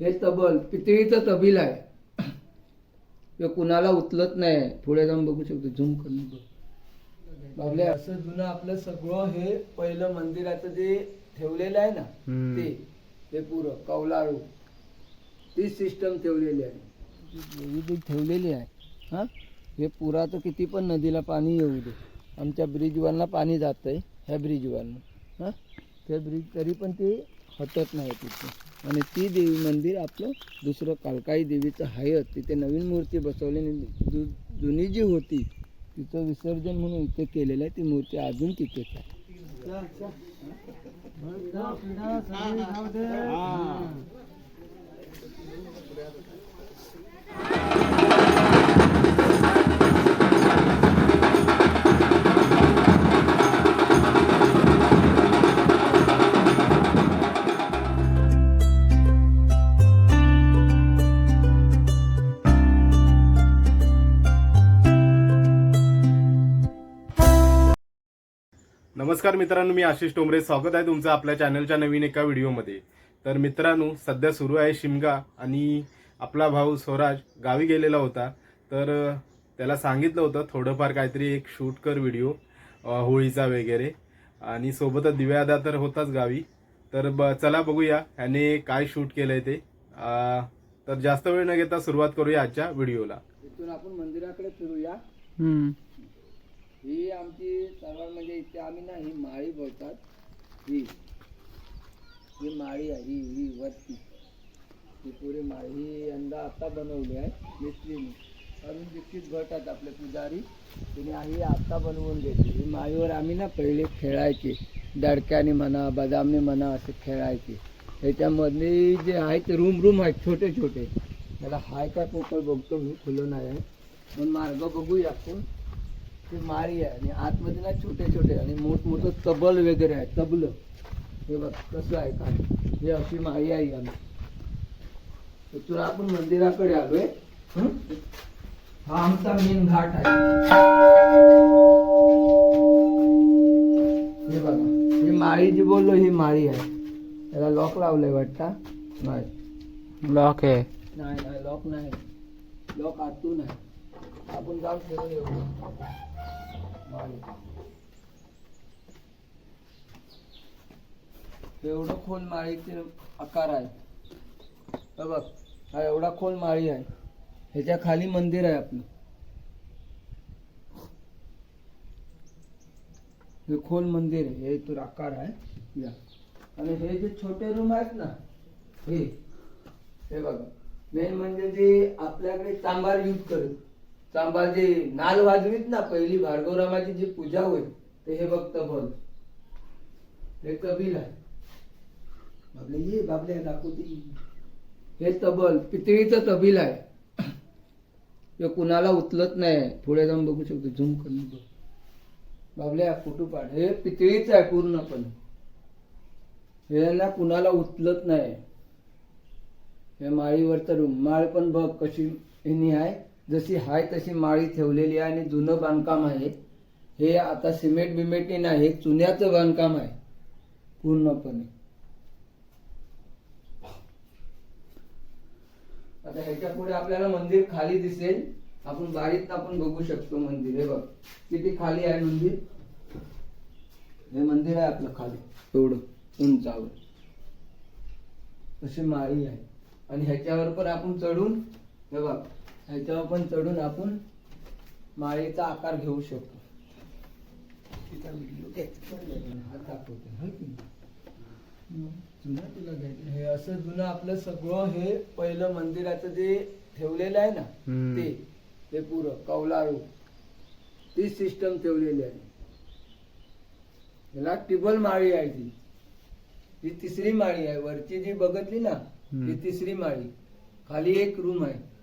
हे तबल पितळीचं तबील आहे. ते कुणाला उचलत नाही. पुढे जाऊन बघू शकतो. झूम करून बघ. बाबले असं जुनं आपलं सगळं हे पहिलं मंदिराचं जे ठेवलेलं आहे ना. ते ते पुरं कौलाळू ती सिस्टम ठेवलेली आहे. ठेवलेली आहे हा? हे पुराचं किती पण नदीला पाणी येऊ दे. आमच्या ब्रिजवरनं पाणी जात आहे ह्या ब्रिजवरनं हां? त्या ब्रिज तरी पण ते हटत नाही तिथे. आणि ती देवी मंदिर आपलं दुसरं कालकाई देवीचं आहेच तिथे नवीन मूर्ती बसवली आणि जु जुनी जी होती तिचं विसर्जन म्हणून इथे केलेलं आहे. ती मूर्ती अजून तिथेच आहे. नमस्कार मित्रांनो मी आशिष टोंबरे स्वागत आहे तुमचं आपल्या चॅनलच्या नवीन एका व्हिडिओमध्ये. तर मित्रांनो सध्या सुरू आहे शिमगा आणि आपला भाऊ स्वराज गावी गेलेला होता. तर त्याला सांगितलं होतं थोडंफार काहीतरी एक शूट कर व्हिडिओ होळीचा वगैरे. आणि सोबतच दिव्यादा तर होताच गावी. तर ब चला बघूया ह्याने काय शूट केलंय ते. तर जास्त वेळ न घेता सुरुवात करूया आजच्या व्हिडिओला. इथून आपण मंदिराकडे फिरूया. ही आमची सर्वात म्हणजे इथे आम्ही ना ही माळी बोलतात. ही. ही माळी आहे ही ही वरती. ही पुरी माळी. ही यंदा आता बनवली आहे मिस्त्रीने. अरुण दीक्षित भट आहेत आपले पुजारी. तिने ही आत्ता बनवून देते ही माळीवर आम्ही ना पहिले खेळायचे. दडक्याने म्हणा बदामने म्हणा असे खेळायचे. त्याच्यामध्ये जे आहेत रूम रूम आहेत छोटे छोटे. त्याला हाय का पोकळ बघतो मी खुलं नाही आहे. पण मार्ग बघूया आपण. ते माळी आहे आणि आतमध्ये ना छोटे छोटे आणि मोठमोठं तबल वगैरे आहे तबलं. हे बघ कसं आहे काय? हे अशी माळी आहे आम्ही. तुला आपण मंदिराकडे आलोय. हं? आमचा मेन घाट आहे. हे बघा ही माळी जी बोललो ही माळी आहे. त्याला लॉक लावलंय वाटतं? नाही. ब्लॉक आहे. नाही नाही लॉक नाही. लॉक आतून आहे. आपण जाऊन फिरून येऊ. एवढं खोल माळीचे आकार आहे. बघ हा एवढा खोल माळी आहे. ह्याच्या खाली मंदिर आहे आपलं. हे खोल मंदिर आहे. हे तर आकार आहे. या. आणि हे जे छोटे रूम आहेत ना हे हे बघा. मेन म्हणजे जे आपल्याकडे तांबार यूज करत संभाजी नाल वाजवीत ना पहिली भार्गवरामाची जी पूजा होईल ते हे बघ तबल हे कबील आहे. बाबले ये बाबले दाखवते हे तबल पितळीचं तबील आहे. हे कुणाला उचलत नाही पुढे जाऊन बघू शकतो झूम करून बघ. बाबल्या फोटो पाड. हे पितळीच आहे पूर्णपणे. हे ना कुणाला उचलत नाही. हे माळीवरचं रूम. माळ पण बघ कशी हिनी आहे जशी हाय तशी माळी ठेवलेली आहे आणि जुनं बांधकाम आहे. हे आता सिमेंट बिमेंटने नाही चुन्याचं बांधकाम आहे. पूर्णपणे. आता ह्याच्या पुढे आपल्याला मंदिर खाली दिसेल. आपण बारीत आपण बघू शकतो मंदिर. हे बघ किती खाली आहे मंदिर? हे मंदिर आहे आपलं खाली. एवढं उंचावर. अशी माळी आहे. आणि ह्याच्यावर पण आपण चढून हे बघ ह्याच्यावर पण चढून आपण माळीचा आकार घेऊ शकतो. तिचा व्हिडिओ तुला घ्यायचं. हे असं जुनं आपलं सगळं हे पहिलं मंदिराचं जे ठेवलेलं आहे ना. ते ते पुरं कौलाळू ती सिस्टम ठेवलेली आहे. ह्याला टिबल माळी आहे ती. ही तिसरी माळी आहे. वरची जी बघितली ना. ही तिसरी माळी. खाली एक रूम आहे.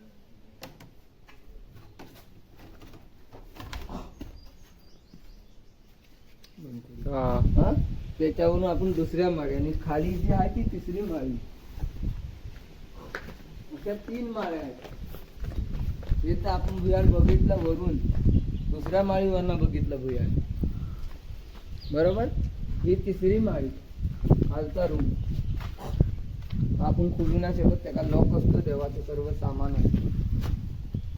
हा? त्याच्यावरून आपण दुसऱ्या माळी आणि खाली जी आहे ती तिसरी माळी. अशा तीन माळ्या आहेत. हे तर आपण भुयार बघितलं वरून. दुसऱ्या माळीवरनं बघितलं भुयार. बरोबर? ही तिसरी माळी. खालचा रूम. आपण खोलू नाही शकत त्याला लॉक असतो देवाचं सर्व सामान असतं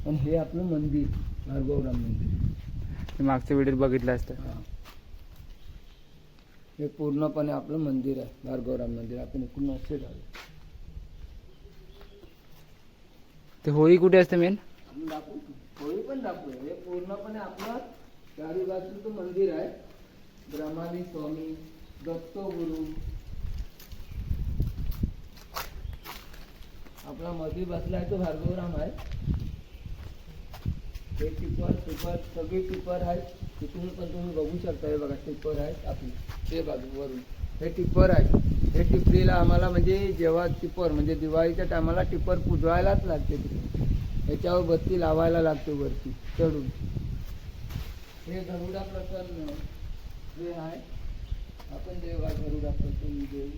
पण हे आपलं मंदिर भार्गवराम मंदिर. ते मागच्या व्हिडिओ बघितलं असतं. हा. पूर्णपणे आपलं मंदिर आहे भार्गवराम मंदिर. आपण इकडून असे झालो ते होळी कुठे असते मेन आपण दाखवू होळी पण दाखवू हे पूर्णपणे आपलं चारी बाजूचं मंदिर आहे. ब्रह्मानी स्वामी दत्तगुरु. आपला मध्ये बसलाय तो भार्गवराम आहे. हे टिपर टिपर सगळे टिपर आहेत. तिथून पण तुम्ही बघू शकता हे बघा टिपर आहेत आपली ते बाजू वरून. हे टिपर आहे हे टिपरीला आम्हाला म्हणजे जेव्हा टिपर म्हणजे दिवाळीच्या टायमाला टिपर पुजवायलाच लागते तिथे. ह्याच्यावर बत्ती लावायला लागते वरती चढून. हे गरुडा प्रसन्न जे आहे आपण देवा गरुडा प्रसन्न देऊ.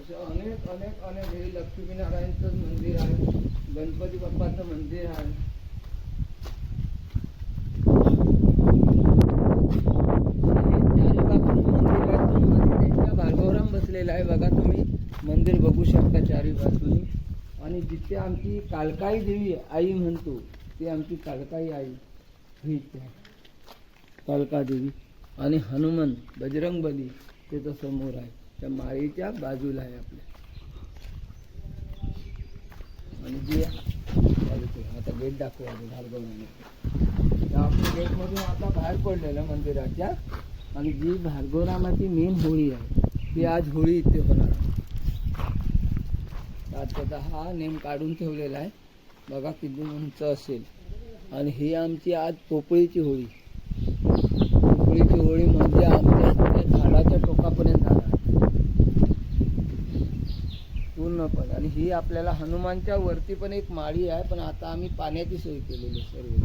असे अनेक अनेक अनेक हे लक्ष्मीनारायणचं मंदिर आहे. गणपती बाप्पाचं मंदिर आहे. बसलेला आहे. बघा तुम्ही मंदिर बघू शकता चारी बाजूनी. आणि जिथे आमची कालकाई देवी आई म्हणतो ती आमची कालकाई आई. ही आहे. कालका देवी. आणि हनुमान बजरंग बली समोर आहे. त्या माळीच्या बाजूला आहे आपल्या. म्हणजे आणि जी आता गेट दाखवा भार्गवराम आपण गेटमधून आता बाहेर पडलेलं मंदिराच्या आणि जी भार्गवरामाची मेन होळी आहे ती आज होळी इथे होणार आहे. हा नेम काढून ठेवलेला आहे. बघा किती उंच असेल. आणि ही आमची आज पोपळीची होळी. पोपळीची होळी म्हणजे आमच्या सगळ्या झाडाच्या टोकापर्यंत जाणार पूर्णपणे आणि ही आपल्याला हनुमानच्या वरती पण एक माळी आहे पण आता आम्ही पाण्याची सोय केलेली आहे सर्व.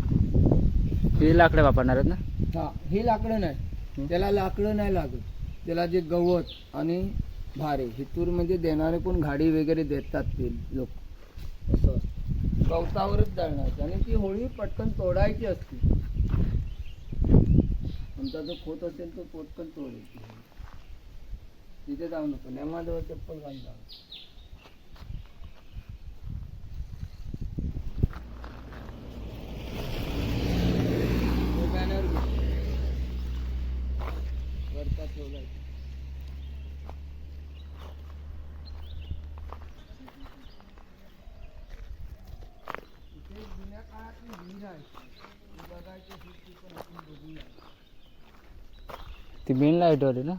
हे लाकडं वापरणार आहेत ना? हा हे लाकडं नाही. त्याला लाकडं नाही लागत. त्याला जे गवत आणि भारे हितूर म्हणजे देणारे पण गाडी वगैरे देतात ते लोक. असं. गवतावरच जाळणार आणि ती होळी पटकन तोडायची असते. आमचा जो खोत असेल तो पटकन तोडायची. तिथे जाऊ नको. नेमाजवळ चप्पल घालून जाऊ. वरचा जुन्या काळातली विहीर आहे ती बघायची पण आपण बघूया ती मेन लाईटवर आहे ना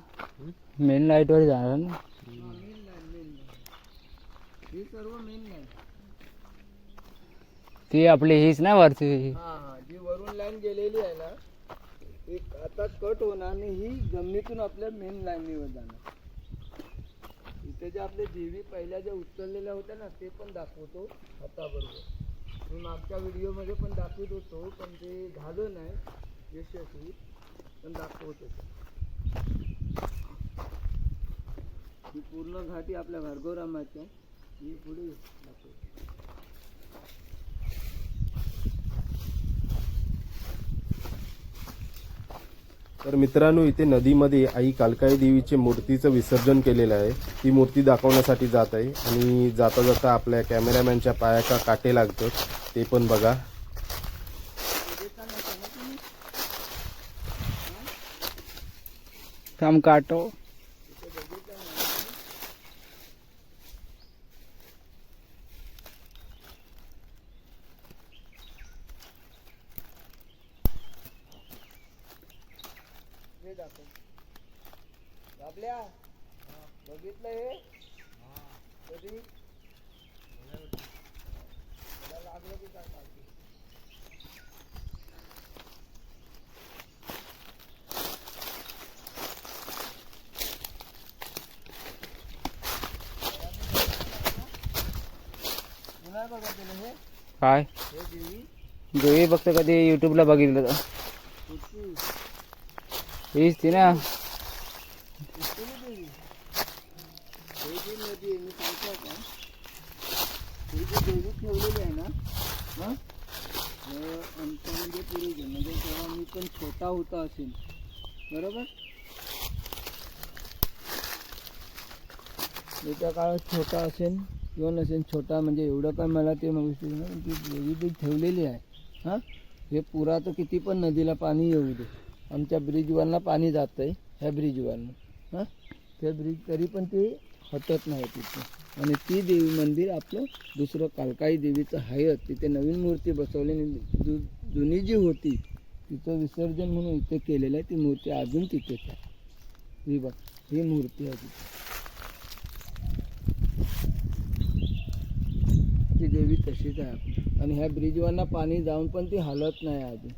मेन लाईटवर जाणार ना? मेन लाईन मेन लाईन सर्व मेन लाईन ती आपली हीच ना वरची? हा हा जी वरून लाईन गेलेली आहे ना एक आता कट होणार आणि ही जमिनीतून आपल्या मेन लाईनीवर जाणार. इथे जे आपले देवी पहिल्या ज्या उचललेल्या होत्या ना ते पण दाखवतो हाताबरोबर. मी मागच्या व्हिडिओमध्ये पण दाखवत होतो पण ते झालं नाही यशस्वी पण दाखवत. होतो ही पूर्ण घाटी आपल्या भार्गवरामाच्या ही पुढे दाखवतो. तर मित्रांनो इथे नदीमध्ये आई कालकाई देवीचे मूर्तीचं विसर्जन केलेलं आहे. ती मूर्ती दाखवण्यासाठी जात आहे आणि जाता जाता आपल्या कॅमेरामॅनच्या पाया का काटे लागतात. ते पण बघा. थांब काटो हे दाखव बाबल्या बघितलं हे कधी त्याला लागलं की काय? देवी देवी कधी युट्यूबला बघितलं तर. हीच ती ना. देवी ठेवलेली आहे ना हा? हे आमच्या म्हणजे पूर्वी म्हणजे तेव्हा मी पण छोटा होता असेल. बरोबर? त्याच्या काळात छोटा असेल किंवा नसेल छोटा म्हणजे एवढं काय मला ते माहिती नाही. ती देवी ठेवलेली आहे हां? हे पुराचं किती पण नदीला पाणी येऊ दे. आमच्या ब्रिजवरनं पाणी जातं आहे ह्या ब्रिजवरनं हां? त्या ब्रिज तरी पण ते हटत नाही तिथे. आणि ती देवी मंदिर आपलं दुसरं कालकाई देवीचं आहेच तिथे नवीन मूर्ती बसवली जु जुनी जी होती तिचं विसर्जन म्हणून इथे केलेलं आहे. ती मूर्ती अजून तिथेच आहे. ही बघ ही मूर्ती आहे तिथे. ती देवी तशीच आहे आपली. आणि ह्या ब्रिजवांना पाणी जाऊन पण ती हलत नाही अजून.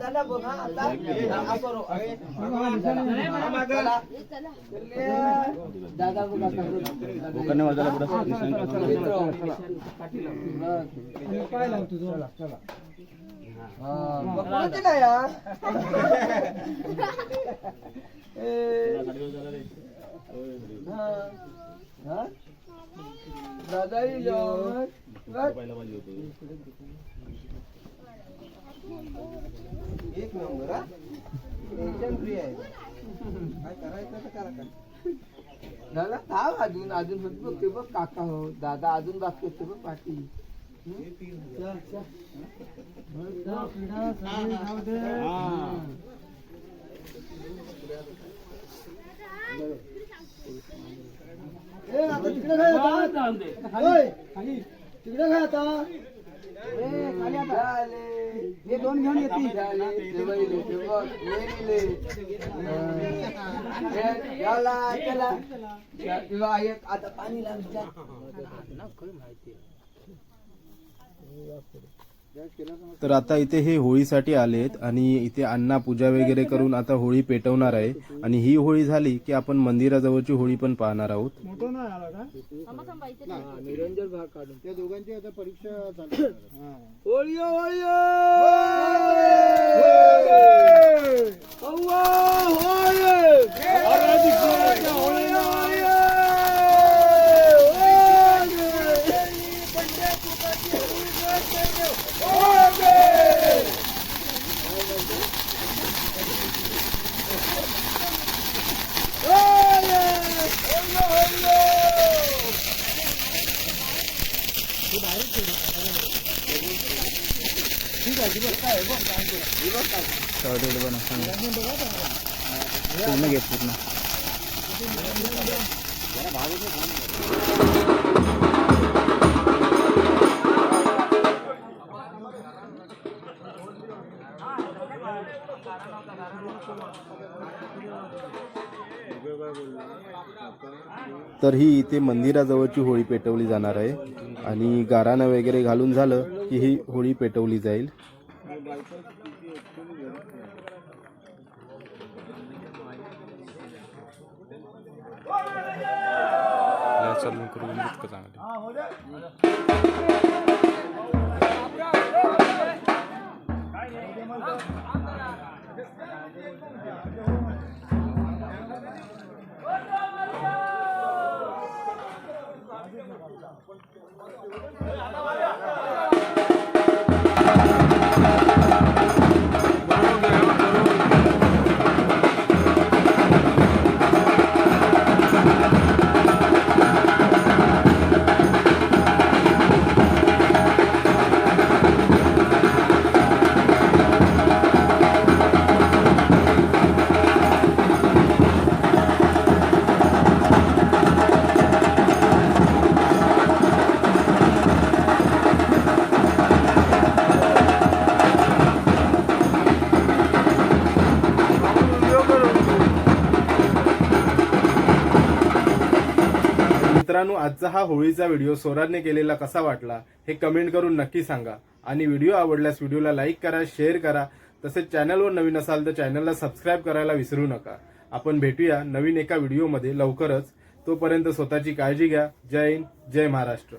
दादाला बघा दादा बघा काय लावतो चला चला हा. दादाही जेवण एक नंबर हा टेन्शन फ्री आहे काय करायचं तर करा काय दादा थांब अजून अजून होत बघ ते बघ काका हो दादा अजून बाकी ते बघ पाठी तिकडे काय तिकडे काय आता. हे दोन घेऊन येतील आता पाणी तर आता इथे हे होळीसाठी आलेत आणि इथे अण्णा पूजा वगैरे करून आता होळी पेटवणार आहे. आणि ही होळी झाली की आपण मंदिराजवळची होळी पण पाहणार आहोत. निरंजन भाग काढून. त्या दोघांची आता परीक्षा चालू होळी हो, होळी हो! अव्वा, होळी! तर ही इथे मंदिराजवळची होळी पेटवली जाणार आहे. आणि गाराणं वगैरे घालून झालं की ही होळी पेटवली जाईल. चालून करून आजचा हा होळीचा व्हिडिओ स्वराजने केलेला कसा वाटला हे कमेंट करून नक्की सांगा. आणि व्हिडिओ आवडल्यास व्हिडिओला लाईक करा शेअर करा तसेच चॅनलवर नवीन असाल तर चॅनलला सबस्क्राईब करायला विसरू नका. आपण भेटूया नवीन एका व्हिडिओमध्ये लवकरच. तोपर्यंत स्वतःची काळजी घ्या. जय हिंद जय महाराष्ट्र.